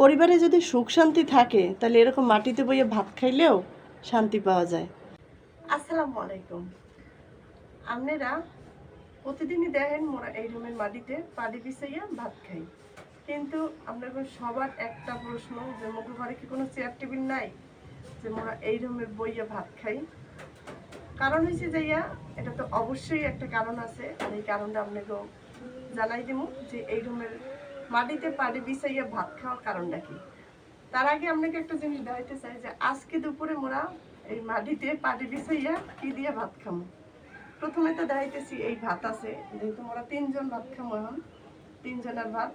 পরিবারে যদি সুখ শান্তি থাকে, তাহলে এরকম মাটিতে বইয়ে ভাত খাইলেও শান্তি পাওয়া যায়। আসসালামু আলাইকুম। আপনারা প্রতিদিনই দেখেন মোরা এই রুমের মাটিতে পানি বিছাইয়া ভাত খাই। কিন্তু আপনাদের সবার একটা প্রশ্ন যে মুখে ঘরে কি কোনো চেয়ার টেবিল নাই? যে, মোরা এই রুমের বইয়া ভাত খাই। কারণ হয়েছে যে, ইয়া, এটা তো অবশ্যই একটা কারণ আছে। আর এই কারণটা আপনাকে জানাই দিব যে, এই রুমের মাটিতে পানি বিছাইয়া ভাত খাওয়ার কারণটা কি? তার আগে আপনাকে একটা জিনিস দেখাইতে চাই যে আজকে দুপুরে মোরা এই মাটিতে পানি বিছাইয়া কি দিয়ে ভাত খামো? প্রথমে তো দেখাইতেছি এই ভাত আছে, যেহেতু মোরা তিনজন ভাত খামো এখন, তিনজনের ভাত।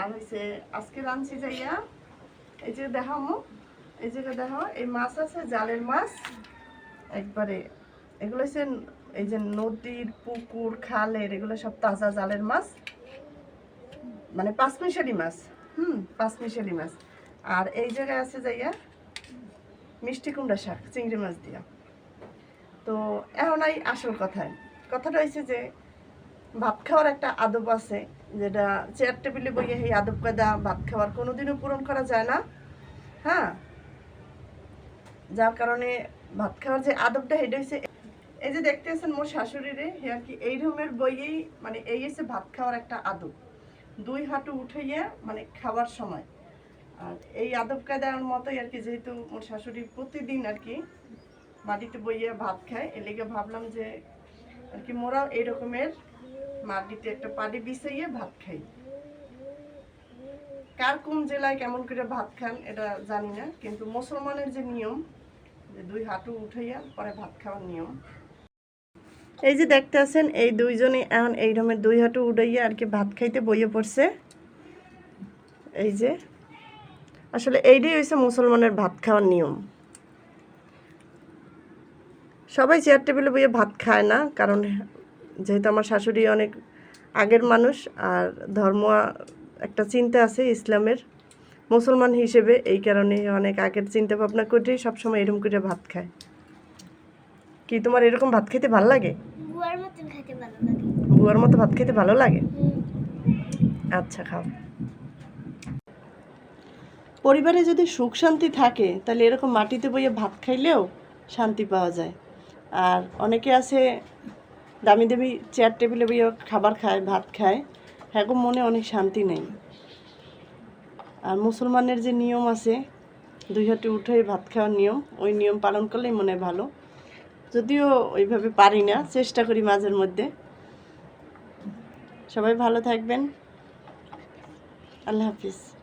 আর হয়েছে আজকে রাঁধছি যাইয়া, এই যে দেখামো, এই যে দেখো এই মাছ আছে, জালের মাছ। একবারে এগুলো হচ্ছে এই যে নদীর পুকুর, খালের, এগুলো সব তাজা জালের মাছ। মানে পাঁচমিশালি মাছ। হুম। পাঁচমিশালি মাছ। আর এই জায়গায় আছে যাইয়া মিষ্টি কুমড়া শাক চিংড়ি মাছ দিয়া। তো এখন এই আসল কথায়। কথাটা হয়েছে যে ভাত খাওয়ার একটা আদব আছে যেটা চেয়ার টেবিলে বইয়ে এই আদব কায়দা ভাত খাওয়ার কোনোদিনও পূরণ করা যায় না। হ্যাঁ? যার কারণে ভাত খাওয়ার যে আদবটা এটা হয়েছে এই যে দেখতে আছেন মোর শাশুড়িরে হে আর কি এই রুমের বইয়েই মানে এই এসে ভাত খাওয়ার একটা আদব। দুই হাঁটু উঠাইয়া মানে খাওয়ার সময়। আর এই আদব কায়দার মতোই আর কি, যেহেতু মোর শাশুড়ি প্রতিদিন আর কি মাটিতে বইয়ে ভাত খায় এ লেগে ভাবলাম যে আর কি মোরাও এই রকমের মাটিতে একটা পানি বিছাইয়ে ভাত খাই। কার কোন জেলায় কেমন করে ভাত খান, এটা জানি না, কিন্তু মুসলমানের যে নিয়ম, যে দুই হাঁটু উঠাইয়া পরে ভাত খাওয়ার নিয়ম এই যে দেখতে আছেন, এই দুইজনে এখন এই রকমের দুই হাঁটু উড়াইয়া আর কি ভাত খাইতে বইয়ে পড়ছে। এই যে, আসলে এইটাই হয়েছে মুসলমানের ভাত খাওয়ার নিয়ম। সবাই চেয়ার টেবিলে বইয়ে ভাত খায় না, কারণ যেহেতু আমার শাশুড়ি অনেক আগের মানুষ আর ধর্ম একটা চিন্তা আছে ইসলামের। মুসলমান হিসেবে এই কারণে অনেক আগের চিন্তা ভাবনা করেই সবসময় এরকম করে ভাত খায়। কি তোমার এরকম ভাত খেতে ভালো লাগে? বুয়ার মতন খাইতে ভালো লাগে। বুয়ার মতো ভাত খেতে ভালো লাগে? আচ্ছা খাও। পরিবারে যদি সুখ শান্তি থাকে তাহলে এরকম মাটিতে বইয়ে ভাত খাইলেও শান্তি পাওয়া যায়। আর অনেকে আছে দামি দামি চেয়ার টেবিলে বইয়ে খাবার খায় ভাত খায়। হ্যাঁ মনে অনেক শান্তি নেই। আর মুসলমানের যে নিয়ম আছে দুই হাতে উঠে ভাত খাওয়ার নিয়ম ওই নিয়ম পালন করলেই মনে ভালো। যদিও ওইভাবে পারি না চেষ্টা করি মাঝের মধ্যে। সবাই ভালো থাকবেন। আল্লাহ হাফিজ।